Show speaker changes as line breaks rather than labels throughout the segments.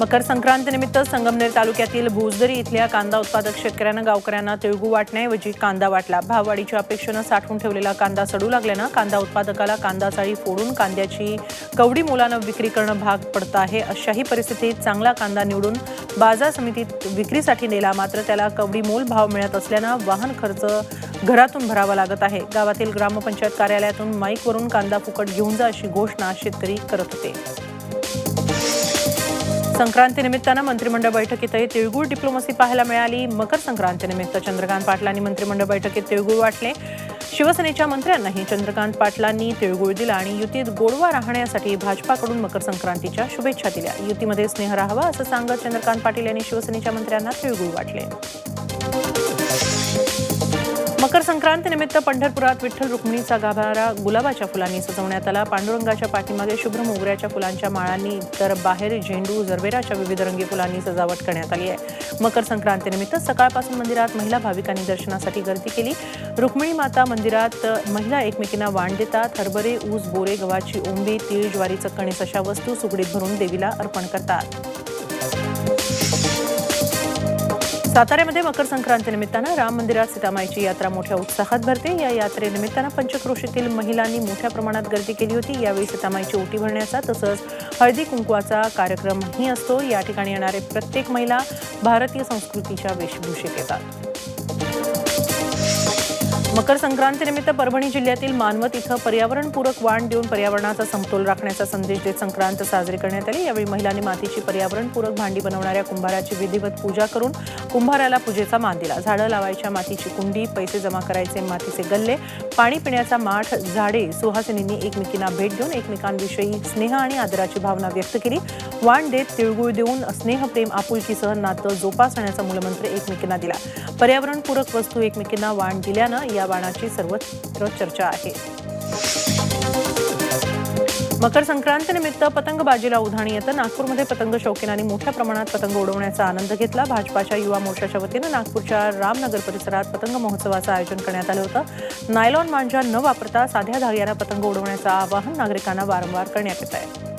मकर संक्रांतीनिमित्त संगमनेर तालुक्यातील भोजदरी इथल्या कांदा उत्पादक शेतकऱ्यानं गावकऱ्यांना तिळगू वाटण्याऐवजी कांदा वाटला. भाववाढीच्या अपेक्षेनं साठवून ठेवलेला कांदा सडू लागल्यानं कांदा उत्पादकाला कांदा चाळी फोडून कांद्याची कवडी मुलानं विक्री करणं भाग पडतं आहे. अशाही परिस्थितीत चांगला कांदा निवडून बाजार समितीत विक्रीसाठी नेला. मात्र त्याला कवडी मोल भाव मिळत असल्यानं वाहन खर्च घरातून भरावा लागत आहे. गावातील ग्रामपंचायत कार्यालयातून माईकवरून कांदा फुकट घेऊन जा अशी घोषणा शेतकरी करत होते. संक्रांतीनिमित्तानं मंत्रिमंडळ बैठकीतही तिळगुळ डिप्लोमसी पाहायला मिळाली. मकर संक्रांतीनिमित्त चंद्रकांत पाटलांनी मंत्रिमंडळ बैठकीत तिळगुळ वाटले. शिवसेनेच्या मंत्र्यांनाही चंद्रकांत पाटलांनी तिळगुळ दिला आणि युतीत गोडवा राहण्यासाठी भाजपाकडून मकर संक्रांतीच्या शुभेच्छा दिल्या. युतीमध्ये स्नेह राहावा असं सांगत चंद्रकांत पाटील यांनी शिवसेनेच्या मंत्र्यांना तिळगुळ वाटले. मकर संक्रांतीनिमित्त पंढरपुरात विठ्ठल रुक्मिणीचा गाभारा गुलाबाच्या फुलांनी सजवण्यात आला. पांडुरंगाच्या पाठीमागे शुभ्र मोगऱ्याच्या फुलांच्या माळांनी तर बाहेर झेंडू जरबेराच्या विविध रंगी फुलांनी सजावट करण्यात आली आहे. मकर संक्रांतीनिमित्त सकाळपासून मंदिरात महिला भाविकांनी दर्शनासाठी गर्दी केली. रुक्मिणी माता मंदिरात महिला एकमेकींना वाण देतात. हरभरे ऊस बोरे गव्हाची ओंबी तीळ ज्वारीचं कणीस अशा वस्तू सुगडीत भरून देवीला अर्पण करतात. साताऱ्यामध्ये मकर संक्रांतीनिमित्तानं राम मंदिरात सीतामाईची यात्रा मोठ्या उत्साहात भरते. या यात्रेनिमित्तानं पंचक्रोशीतील महिलांनी मोठ्या प्रमाणात गर्दी केली होती. यावेळी सीतामाईची ओटी भरण्याचा तसंच हळदी कुंकवाचा कार्यक्रमही असतो. या ठिकाणी येणारे प्रत्येक महिला भारतीय संस्कृतीच्या वेशभूषेत येतात. मकर संक्रांतीनिमित्त परभणी जिल्ह्यातील मानवत इथं पर्यावरणपूरक वाण देऊन पर्यावरणाचा समतोल राखण्याचा संदेश देत संक्रांत साजरी करण्यात आली. यावेळी महिलांनी मातीची पर्यावरणपूरक भांडी बनवणाऱ्या कुंभाराची विधिवत पूजा करून कुंभाराला पूजेचा मान दिला. झाडं लावायच्या मातीची कुंडी पैसे जमा करायचे मातीचे गल्ले पाणी पिण्याचा माठ झाडे सुहासिनींनी एकमेकींना भेट देऊन एकमेकांविषयी स्नेह आणि आदराची भावना व्यक्त केली. वाण देत तिळगुळ देऊन स्नेहप्रेम आपुलकीसह नातं जोपासण्याचा मूलमंत्र एकमेकींना दिला. पर्यावरणपूरक वस्तू एकमेकींना वाण दिल्यानं या बाणाची सर्वत्र चर्चा आहे. मकर संक्रांतीनिमित्त पतंगबाजीला उधाणी येतं. नागपूरमध्ये पतंग शौकीनांनी मोठ्या प्रमाणात पतंग उडवण्याचा आनंद घेतला. भाजपाच्या युवा मोर्चाच्या वतीनं नागपूरच्या रामनगर परिसरात पतंग महोत्सवाचं आयोजन करण्यात आलं होतं. नायलॉन मांजा न वापरता साध्या धाग्यानं पतंग उडवण्याचं आवाहन नागरिकांना वारंवार करण्यात येत आहे.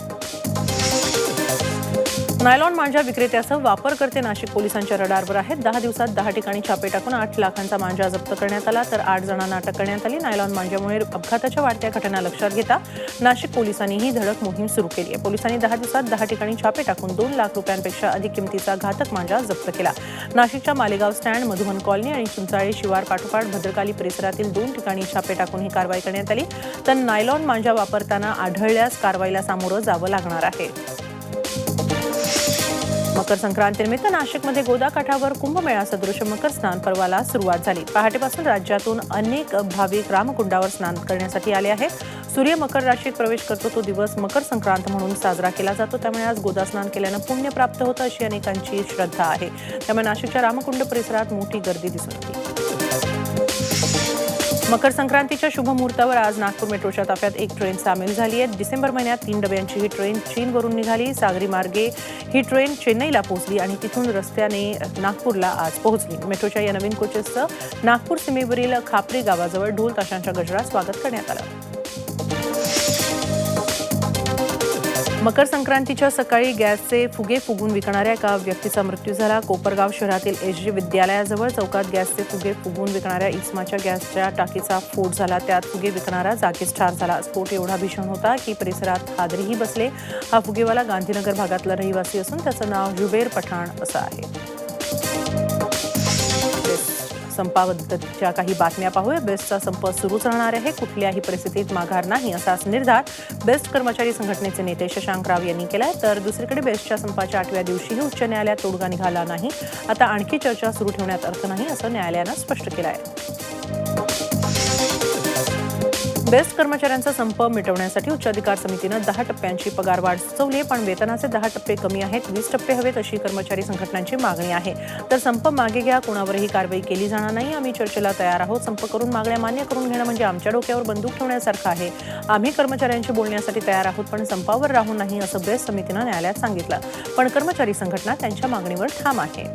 नायलॉन मांजा विक्रेत्यासह वापरकर्ते नाशिक पोलिसांच्या रडारवर आहेत. दहा दिवसात दहा ठिकाणी छापे टाकून आठ लाखांचा मांजा जप्त करण्यात आला तर आठ जणांना अटक करण्यात आली. नायलॉन मांजामुळे अपघाताच्या वाढत्या घटना लक्षात घेता नाशिक पोलिसांनी ही धडक मोहीम सुरू केली आहे. पोलिसांनी दहा दिवसात दहा ठिकाणी छापे टाकून दोन लाख रुपयांपेक्षा अधिक किमतीचा घातक मांजा जप्त केला. नाशिकच्या मालेगाव स्टँड मधुबन कॉलनी आणि चिंचाळे शिवार पाठोपाठ भद्रकाली परिसरातील दोन ठिकाणी छापे टाकून ही कारवाई करण्यात आली. तर नायलॉन मांजा वापरताना आढळल्यास कारवाईला सामोरं जावं लागणार आहे. मकर संक्रांतीनिमित्त नाशिकमध्ये गोदाकाठावर कुंभमेळा सदृश मकर स्नान पर्वाला सुरुवात झाली. पहाटेपासून राज्यातून अनेक भाविक रामकुंडावर स्नान करण्यासाठी आले आहेत. सूर्य मकर राशीत प्रवेश करतो तो दिवस मकर संक्रांत म्हणून साजरा केला जातो. त्यामुळे आज गोदा स्नान केल्यानं पुण्य प्राप्त होतं अशी अनेकांची श्रद्धा आहे. त्यामुळे नाशिकच्या रामकुंड परिसरात मोठी गर्दी दिसून आली मकर संक्रांतीच्या शुभमुहूर्तावर आज नागपूर मेट्रोच्या ताफ्यात एक ट्रेन सामील झाली आहे. डिसेंबर महिन्यात तीन डब्यांची ही ट्रेन चीनवरून निघाली. सागरी मार्गे ही ट्रेन चेन्नईला पोहोचली आणि तिथून रस्त्याने नागपूरला आज पोहोचली. मेट्रोच्या या नवीन कोचेसचं नागपूर सीमेवरील खापरे गावाजवळ ढोल ताशांच्या गजरात स्वागत करण्यात आलं. मकर संक्रांतीच्या सकाळी गॅसचे फुगे फुगून विकणाऱ्या एका व्यक्तीचा मृत्यू झाला. कोपरगाव शहरातील एस जी विद्यालयाजवळ चौकात गॅसचे फुगे फुगून विकणाऱ्या इस्माच्या गॅसच्या टाकीचा स्फोट झाला. त्यात फुगे विकणारा जागीच ठार झाला. स्फोट एवढा भीषण होता की परिसरात हादरीही बसले. हा फुगेवाला गांधीनगर भागातला रहिवासी असून त्याचं नाव जुबेर पठाण असं आहे. संपाबद्दलच्या काही बातम्या पाहूया. बेस्टचा संप सुरूच राहणार आहे. कुठल्याही परिस्थितीत माघार नाही असाच निर्धार बेस्ट कर्मचारी संघटनेचे नेते शशांक राव यांनी केलाय. तर दुसरीकडे बेस्टच्या संपाच्या आठव्या दिवशीही उच्च न्यायालयात तोडगा निघाला नाही. आता आणखी चर्चा सुरू ठेवण्यात अर्थ नाही असं न्यायालयानं स्पष्ट केलं आहे बेस्ट कर्मचाऱ्यांचा संप मिटवण्यासाठी उच्चाधिकार समितीनं दहा टप्प्यांची पगारवाढ सुचवली आहे, पण वेतनाचे दहा टप्पे कमी आहेत वीस टप्पे हवेत अशी कर्मचारी संघटनांची मागणी आहे. तर संप मागे घ्या कोणावरही कारवाई केली जाणार नाही आम्ही चर्चेला तयार आहोत. संप करून मागण्या मान्य करून घेणं म्हणजे आमच्या डोक्यावर बंदूक ठेवण्यासारखं आहे. आम्ही कर्मचाऱ्यांशी बोलण्यासाठी तयार आहोत पण संपावर राहू नाही असं बेस्ट समितीनं न्यायालयात सांगितलं. पण कर्मचारी संघटना त्यांच्या मागणीवर ठाम आहे.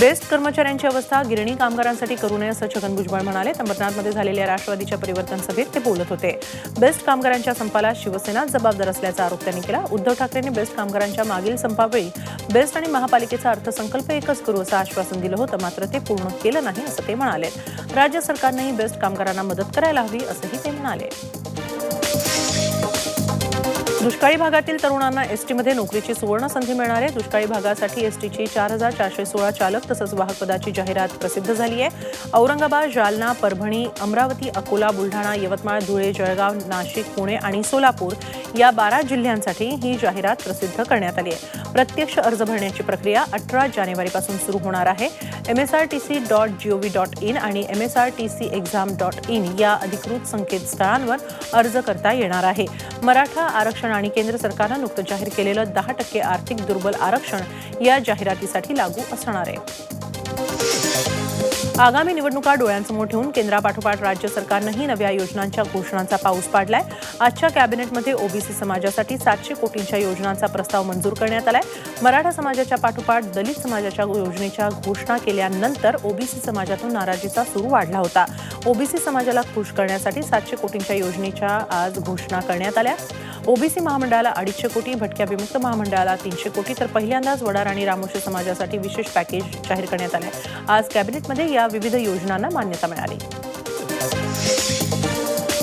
बेस्ट कर्मचाऱ्यांची अवस्था गिरणी कामगारांसाठी करू नये असं छगन भुजबळ म्हणाले. अंबरनाथमध्ये झालेल्या राष्ट्रवादीच्या परिवर्तन सभेत ते बोलत होते. बेस्ट कामगारांच्या संपाला शिवसेना जबाबदार असल्याचा आरोप त्यांनी केला. उद्धव ठाकरेंनी बेस्ट कामगारांच्या मागील संपावेळी बेस्ट आणि महापालिकेचा अर्थसंकल्प एकच करू असं आश्वासन दिलं होतं. मात्र ते पूर्ण केलं नाही असं ते म्हणाले. राज्य सरकारनंही बेस्ट कामगारांना मदत करायला हवी असंही ते म्हणाले. दुष्काळी भागातील तरुणांना एसटीमध्ये नोकरीची सुवर्ण संधी मिळणार आहे. दुष्काळी भागासाठी एसटीची चार हजार चारशे सोळा चालक तसंच वाहक पदाची जाहिरात प्रसिद्ध झाली आहे. औरंगाबाद जालना परभणी अमरावती अकोला बुलढाणा यवतमाळ धुळे जळगाव नाशिक पुणे आणि सोलापूर या बारा जिल्ह्यांसाठी ही जाहिरात प्रसिद्ध करण्यात आली आहे. प्रत्यक्ष अर्ज भरण्याची प्रक्रिया अठरा जानेवारीपासून सुरू होणार आहे. M S R T C dot G O V dot in आणि M S R T C exam dot in या अधिकृत संकेतस्थळांवर अर्ज करता येणार आहे. मराठा आरक्षण आणि केंद्र सरकारनं नुकतं जाहीर केलेलं दहा टक्के आर्थिक दुर्बल आरक्षण या जाहिरातीसाठी लागू असणार आहे. आगामी निवडणुका डोळ्यांसमोर ठेवून केंद्रापाठोपाठ राज्य सरकारनंही नव्या योजनांच्या घोषणांचा पाऊस पाडलाय. आजच्या कॅबिनेटमध्ये ओबीसी समाजासाठी सातशे कोटींच्या योजनांचा प्रस्ताव मंजूर करण्यात आलाय. मराठा समाजाच्या पाठोपाठ दलित समाजाच्या योजनेच्या घोषणा केल्यानंतर ओबीसी समाजातून नाराजीचा सूर वाढला होता. ओबीसी समाजाला खुश करण्यासाठी सातशे कोटींच्या योजनेच्या आज घोषणा करण्यात आल्या. ओबीसी महामंडळाला अडीचशे कोटी भटक्या विमुक्त महामंडळाला तीनशे कोटी तर पहिल्यांदाच वडार आणि रामोशी समाजासाठी विशेष पॅकेज जाहीर करण्यात आले. आज कॅबिनेटमध्ये या विविध योजनांना मान्यता मिळाली.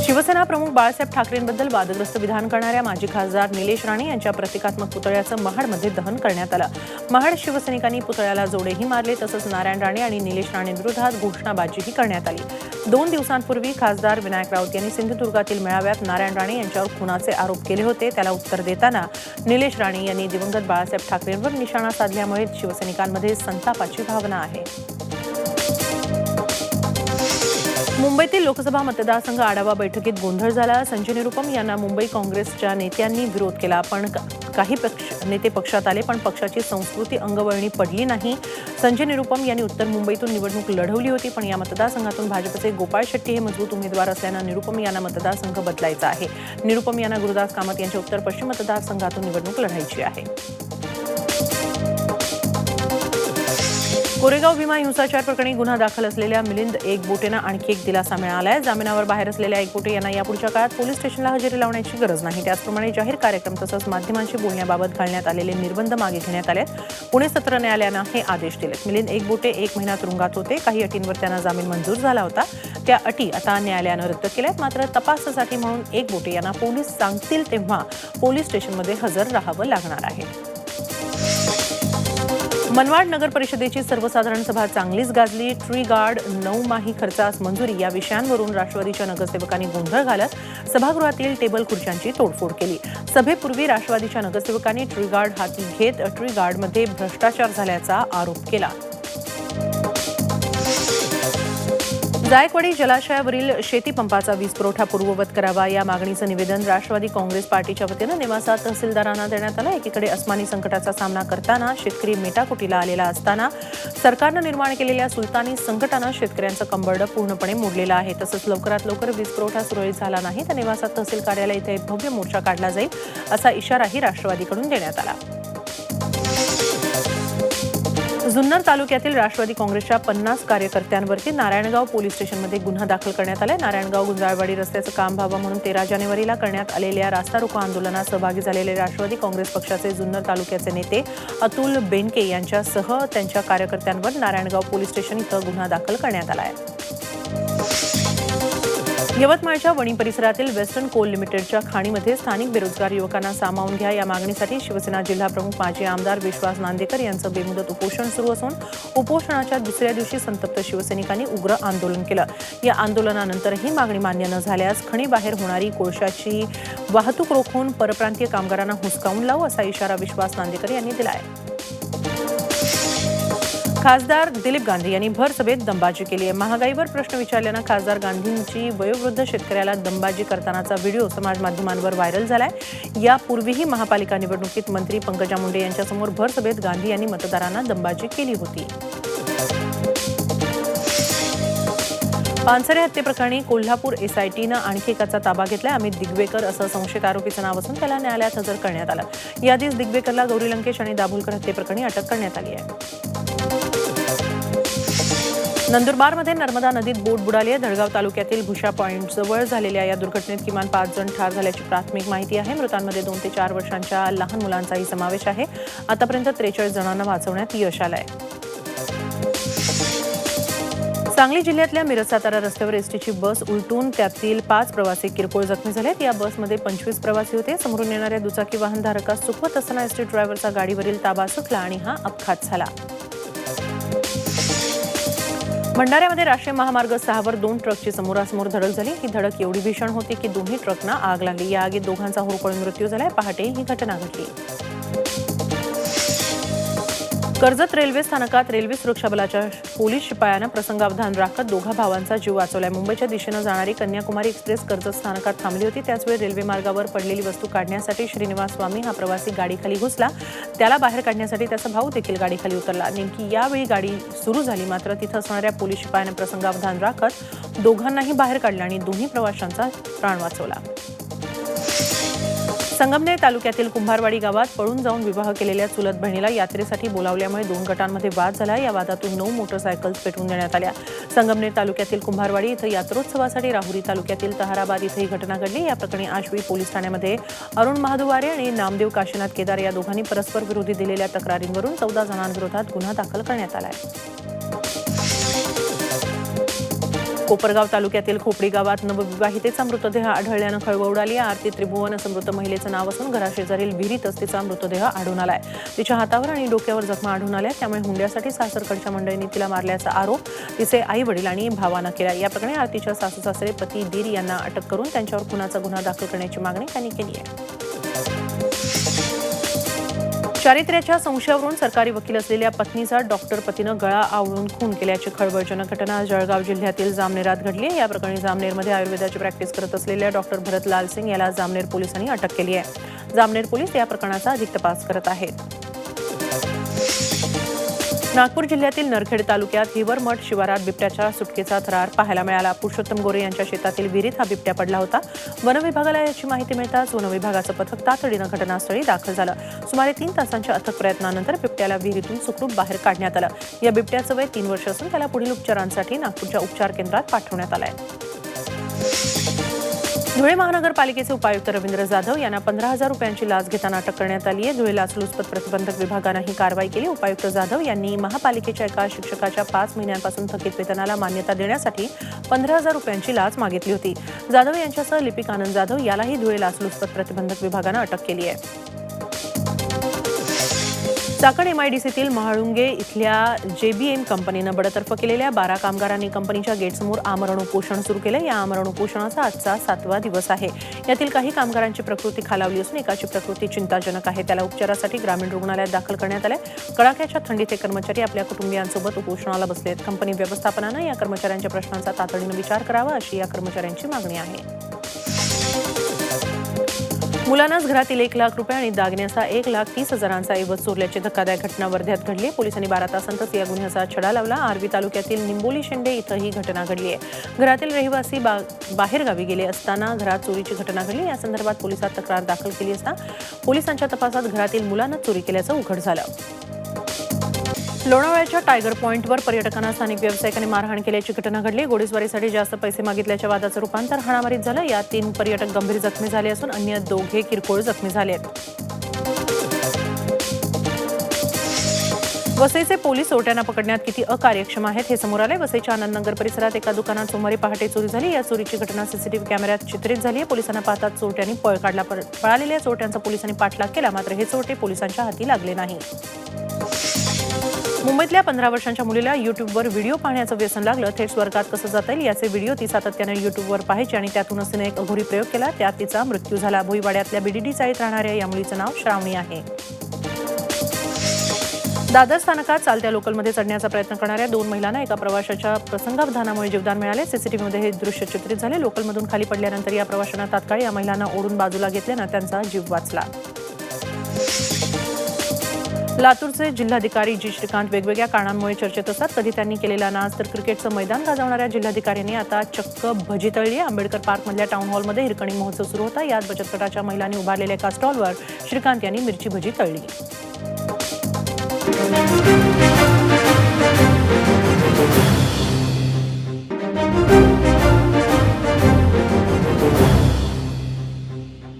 शिवसेना प्रमुख बाळासाहेब ठाकरेंबद्दल वादग्रस्त विधान करणाऱ्या माजी खासदार निलेश राणे यांच्या प्रतिकात्मक पुतळ्याचं महाडमध्ये दहन करण्यात आलं. महाड शिवसैनिकांनी पुतळ्याला जोडेही मारले तसंच नारायण राणे आणि निलेश राणेंविरोधात घोषणाबाजीही करण्यात आली. दोन दिवसांपूर्वी खासदार विनायक राऊत यांनी सिंधुदुर्गातील मेळाव्यात नारायण राणे यांच्यावर खुनाचे आरोप केले होते. त्याला उत्तर देताना निलेश राणे यांनी दिवंगत बाळासाहेब ठाकरेंवर निशाणा साधल्यामुळे शिवसैनिकांमध्ये संतापाची भावना आहे. मुंबईतील लोकसभा मतदारसंघ आढावा बैठकीत गोंधळ झाला. संजय निरुपम यांना मुंबई काँग्रेसच्या नेत्यांनी विरोध केला. पण का- काही पक्ष नेते पक्षात आले पण पक्षाची संस्कृती अंगवळणी पडली नाही. संजय निरुपम यांनी उत्तर मुंबईतून निवडणूक लढवली होती पण या मतदारसंघातून भाजपचे गोपाळ शेट्टी हे मजबूत उमेदवार असल्यानं निरुपम यांना मतदारसंघ बदलायचा आहे. निरुपम यांना गुरुदास कामत यांच्या उत्तर पश्चिम मतदारसंघातून निवडणूक लढायची आहे. कोरेगाव भीमा हिंसाचार प्रकरणी गुन्हा दाखल असलेल्या मिलिंद एकबोटेनं आणखी एक दिलासा मिळाला आहे जामिनावर बाहेर असलेल्या एकबोटे यांना यापुढच्या काळात पोलीस स्टेशनला हजेरी लावण्याची गरज नाही. त्याचप्रमाणे जाहीर कार्यक्रम तसंच माध्यमांशी बोलण्याबाबत घालण्यात आलेले निर्बंध मागे घेण्यात आले पुणे सत्र न्यायालयानं हे आदेश दिले मिलिंद एकबोटे एक महिना तुरुंगात होते. काही अटींवर त्यांना जामीन मंजूर झाला होता. त्या अटी आता न्यायालयानं रद्द केल्यात. मात्र तपासासाठी म्हणून एकबोटे यांना पोलीस सांगतील तेव्हा पोलीस स्टेशनमध्ये हजर राहावं लागणार आहे. मनमाड नगर परिषदेची सर्वसाधारण सभा चांगलीच गाजली. ट्री गार्ड नऊ माही खर्चास मंजुरी या विषयांवरून राष्ट्रवादीच्या नगरसेवकांनी गोंधळ घालत सभागृहातील टेबल खुर्च्यांची तोडफोड केली. सभेपूर्वी राष्ट्रवादीच्या नगरसेवकांनी ट्री गार्ड हाती घेत ट्री गार्डमध्ये भ्रष्टाचार झाल्याचा आरोप केला. जायकवाडी जलाशयावरील शेतीपंपाचा वीज पुरवठा पूर्ववत करावा या मागणीचं निवेदन राष्ट्रवादी काँग्रेस पार्टीच्या वतीनं नेवासा तहसीलदारांना देण्यात आलं. एकीकडे अस्मानी संकटाचा सामना करताना शेतकरी मेटाकुटीला आलेला असताना सरकारनं निर्माण केलेल्या सुलतानी संकटानं शेतकऱ्यांचं कंबरडं पूर्णपणे मोडलेलं आहे. तसंच लवकरात लवकर वीज पुरवठा सुरळीत झाला नाही तर नेवासा तहसील कार्यालय इथे भव्य मोर्चा काढला जाईल असा इशाराही राष्ट्रवादीकडून देण्यात आला. जुन्नर तालुक्यातील राष्ट्रवादी काँग्रेसच्या पन्नास कार्यकर्त्यांवरती नारायणगाव पोलीस स्टेशनमध्ये गुन्हा दाखल करण्यात आलाय. नारायणगाव गुंजाळवाडी रस्त्याचं काम व्हावं म्हणून तेरा जानेवारीला करण्यात आलेल्या रास्ता रोको आंदोलनात सहभागी झालेले राष्ट्रवादी काँग्रेस पक्षाचे जुन्नर तालुक्याचे नेते अतुल बेनके यांच्यासह त्यांच्या कार्यकर्त्यांवर नारायणगाव पोलीस स्टेशन इथं गुन्हा दाखल करण्यात आला आहे यवतमाळच्या वणी परिसरातील वेस्टर्न कोल लिमिटेडच्या खाणीमध्ये स्थानिक बेरोजगार युवकांना सामावून घ्या या मागणीसाठी शिवसेना जिल्हाप्रमुख माजी आमदार विश्वास नांदेकर यांचं बेमुदत उपोषण सुरू असून उपोषणाच्या दुसऱ्या दिवशी संतप्त शिवसैनिकांनी उग्र आंदोलन केलं. या आंदोलनानंतरही मागणी मान्य न झाल्यास खणीबाहेर होणारी कोळशाची वाहतूक रोखून परप्रांतीय कामगारांना हुसकावून लावू असा इशारा विश्वास नांदेकर यांनी दिला आहे खासदार दिलीप गांधी यांनी भर सभेत दंबाजी केली आहे. महागाईवर प्रश्न विचारल्यानं खासदार गांधींची वयोवृद्ध शेतकऱ्याला दंबाजी करतानाचा व्हिडिओ समाज माध्यमांवर व्हायरल झालाय. यापूर्वीही महापालिका निवडणुकीत मंत्री पंकजा मुंडे यांच्यासमोर भर सभेत गांधी यांनी मतदारांना दंबाजी केली होती. पानसरे हत्येप्रकरणी कोल्हापूर एसआयटीनं आणखी एकाचा ताबा घेतलाय. अमित दिग्वेकर असं संशयित आरोपीचं नाव असून त्याला न्यायालयात हजर करण्यात आलं. याआधीच दिग्वेकरला गौरी लंकेश आणि दाभोलकर हत्येप्रकरणी अटक करण्यात आली आहे. नंदुरबारमध्ये नर्मदा नदीत बोट बुडाली आहे. धडगाव तालुक्यातील भुशा पॉईंट जवळ झालेल्या या दुर्घटनेत किमान पाच जण ठार झाल्याची प्राथमिक माहिती आहे. मृतांमध्ये दोन ते चार वर्षांच्या लहान मुलांचाही समावेश आहे. आतापर्यंत त्रेचाळीस जणांना वाचवण्यात यश आलं आहे सांगली जिल्ह्यातल्या मिरज सातारा रस्त्यावर एसटीची बस उलटून त्यातील पाच प्रवासी किरकोळ जखमी झालेत. या बसमध्ये पंचवीस प्रवासी होते. समोरून येणाऱ्या दुचाकी वाहनधारकास चुकवत असताना एसटी ड्रायव्हरचा गाडीवरील ताबा सुटला आणि हा अपघात झाला. भंडाऱ्यामध्ये राष्ट्रीय महामार्ग सहावर दोन ट्रकची समोरासमोर धडक झाली. ही धडक एवढी भीषण होती की दोन्ही ट्रकना आग लागली. या आगीत दोघांचा होरपळून मृत्यू झालाय. पहाटे ही घटना घडली. कर्जत रेल्वे स्थानकात रेल्वे सुरक्षा बलाच्या पोलीस शिपायानं प्रसंगावधान राखत दोघा भावांचा जीव वाचवलाय. मुंबईच्या दिशेनं जाणारी कन्याकुमारी एक्सप्रेस कर्जत स्थानकात थांबली होती. त्याचवेळी रेल्वे मार्गावर पडलेली वस्तू काढण्यासाठी श्रीनिवास स्वामी हा प्रवासी गाडीखाली घुसला. त्याला बाहेर काढण्यासाठी त्याचा भाऊ देखील गाडीखाली उतरला. नेमकी यावेळी गाडी सुरू झाली मात्र तिथं असणाऱ्या पोलीस शिपायानं प्रसंगावधान राखत दोघांनाही बाहेर काढलं आणि दोन्ही प्रवाशांचा प्राण वाचवला. संगमनेर तालुक्यातील कुंभारवाडी गावात पळून जाऊन विवाह केलेल्या चुलत बहिणीला यात्रेसाठी बोलावल्यामुळे दोन गटांमध्ये वाद झाला. या वादातून नऊ मोटरसायकल्स पेटवून देण्यात आल्या. संगमनेर तालुक्यातील कुंभारवाडी इथं यात्रोत्सवासाठी राहुरी तालुक्यातील तहाराबाद इथं ही घटना घडली. या प्रकरणी आश्वी पोलीस ठाण्यामध्ये अरुण महादुवारे आणि नामदेव काशीनाथ केदार या दोघांनी परस्पर विरोधी दिलेल्या तक्रारींवरून चौदा जणांविरोधात गुन्हा दाखल करण्यात आला आहे. कोपरगाव तालुक्यातील खोपडी गावात नवविवाहितेचा मृतदेह आढळल्यानं खळबळ उडाली. आरती त्रिभुवन असं मृत महिलेचं नाव असून घराशेजारील विहिरीतच तिचा मृतदेह आढळून आलाय. तिच्या हातावर आणि डोक्यावर जखमा आढळून आल्या. त्यामुळे हुंड्यासाठी सासरकडच्या मंडळींनी तिला मारल्याचा आरोप तिचे आई वडील आणि भावानं केला या प्रकरणी आरतीच्या सासू सासरे पती दीर यांना अटक करून त्यांच्यावर खुनाचा गुन्हा दाखल करण्याची मागणी त्यांनी केली आहे. चारित्र्याच्या संशयावरून सरकारी वकील असलेल्या पत्नीचा डॉक्टर पतीनं गळा आवळून खून केल्याची खळबळजनक घटना जळगाव जिल्ह्यातील जामनेरात घडली आहे. या प्रकरणी जामनेरमध्ये आयुर्वेदाची प्रॅक्टिस करत असलेल्या डॉक्टर भरत लाल सिंग याला जामनेर पोलिसांनी अटक केली आहे. जामनेर पोलीस या प्रकरणाचा अधिक तपास करत आहेत. नागपूर जिल्ह्यातील नरखेड तालुक्यात हिवरमठ शिवारात बिबट्याच्या सुटकेचा थरार पाहायला मिळाला. पुरुषोत्तम गोरे यांच्या शेतातील विहिरीत हा बिबट्या पडला होता. वनविभागाला याची माहिती मिळताच वनविभागाचं पथक तातडीनं घटनास्थळी दाखल झालं. सुमारे तीन तासांच्या अथक प्रयत्नानंतर बिबट्याला विहिरीतून सुखरूप बाहेर काढण्यात आलं. या बिबट्याचं वय तीन वर्ष असून त्याला पुढील उपचारांसाठी नागपूरच्या उपचार केंद्रात पाठवण्यात आलं आहे धुळे महानगरपालिकेचे उपायुक्त रवींद्र जाधव यांना पंधरा हजार रुपयांची लाच घेताना अटक करण्यात आली आहे. धुळे लाचलुचपत प्रतिबंधक विभागानं ही कारवाई केली. उपायुक्त जाधव यांनी महापालिकेच्या एका शिक्षकाच्या पाच महिन्यांपासून थकीत वेतनाला मान्यता देण्यासाठी पंधरा हजार रुपयांची लाच मागितली होती. जाधव यांच्यासह लिपिक आनंद जाधव यालाही धुळे लाचलुचपत प्रतिबंधक विभागानं अटक केली आहे. चाकण एमआयडीसीतील महाळुंगे इथल्या जेबीएम कंपनीनं बडतर्फ केलेल्या बारा कामगारांनी कंपनीच्या गेटसमोर आमरण उपोषण सुरू केलं. या आमरण उपोषणाचा आजचा सातवा दिवस आहे. यातील काही कामगारांची प्रकृती खालावली असून एकाची प्रकृती चिंताजनक आहे. त्याला उपचारासाठी ग्रामीण रुग्णालयात दाखल करण्यात आलं कडाक्याच्या थंडीत हे कर्मचारी आपल्या कुटुंबियांसोबत उपोषणाला बसलेत. कंपनी व्यवस्थापनानं या कर्मचाऱ्यांच्या प्रश्नांचा तातडीनं विचार करावा अशी या कर्मचाऱ्यांची मागणी आहे. मुलांनाच घरातील एक लाख रुपये आणि दागिन्याचा एक लाख तीस हजारांचा ऐवज चोरल्याची धक्कादायक घटना वर्ध्यात घडली. पोलिसांनी बारा तासांतच या गुन्ह्याचा छडा लावला. आरवी तालुक्यातील निंबोली शेंडे इथं ही घटना घडली आहे. घरातील रहिवासी बा बाहेरगावी गेले असताना घरात चोरीची घटना घडली. या संदर्भात पोलिसात तक्रार दाखल केली असता पोलिसांच्या तपासात घरातील मुलांना चोरी केल्याचं उघड झालं. लोणावळ्याच्या टायगर पॉईंटवर पर्यटकांना स्थानिक व्यावसायिकांनी मारहाण केल्याची घटना घडली. घोडेस्वारीसाठी जास्त पैसे मागितल्याच्या वादाचं रूपांतर हाणामारीत झालं. यात तीन पर्यटक गंभीर जखमी झाले असून अन्य दोघे किरकोळ जखमी झाले आहेत. वसईचे पोलीस चोरट्यांना पकडण्यात किती अकार्यक्षम आहेत हे समोर आले वसईच्या आनंदनगर परिसरात एका दुकानात सोमवारी पहाटे चोरी झाली. या चोरीची घटना सीसीटीव्ही कॅमेऱ्यात चित्रित झाली आहे. पोलिसांना पाहताच चोरट्यांनी पळ काढला पळालेल्या चोरट्यांचा पोलिसांनी पाठलाग केला मात्र हे चोरटे पोलिसांच्या हाती लागले नाही मुंबईतल्या पंधरा वर्षांच्या मुलीला युट्यूबवर व्हिडिओ पाहण्याचं व्यसन लागलं. थेट स्वर्गात कसं जाता येईल याचे व्हिडिओ ती सातत्यानं युट्यूबवर पाहायची आणि त्यातूनच तिने एक अघोरी प्रयोग केला. त्यात तिचा मृत्यू झाला. भुईवाड्यातल्या बीडीडी चाळीत राहणाऱ्या या मुलीचं नाव श्रावणी आहे. दादर स्थानकात चालत्या लोकलमध्ये चढण्याचा प्रयत्न करणाऱ्या दोन महिलांना एका प्रवाशाच्या प्रसंगावधानामुळे जीवदान मिळाले. सीसीटीव्हीमध्ये हे दृश्य चित्रित झाले. लोकलमधून खाली पडल्यानंतर या प्रवाशांना तात्काळ या महिलांना ओढून बाजूला घेतल्यानं त्यांचा जीव वाचला. लातूरचे जिल्हाधिकारी जी. श्रीकांत वेगवेगळ्या कारणांमुळे चर्चेत असतात. कधी त्यांनी केलेला नाच तर क्रिकेटचं मैदान गाजवणाऱ्या जिल्हाधिकाऱ्यांनी आता चक्क भजी तळली. आंबेडकर पार्कमधल्या टाउन हॉलमध्ये हिरकणी महोत्सव सुरू होता. यात बचत गटाच्या महिलांनी उभारलेल्या एका स्टॉलवर श्रीकांत यांनी मिरची भजी तळली.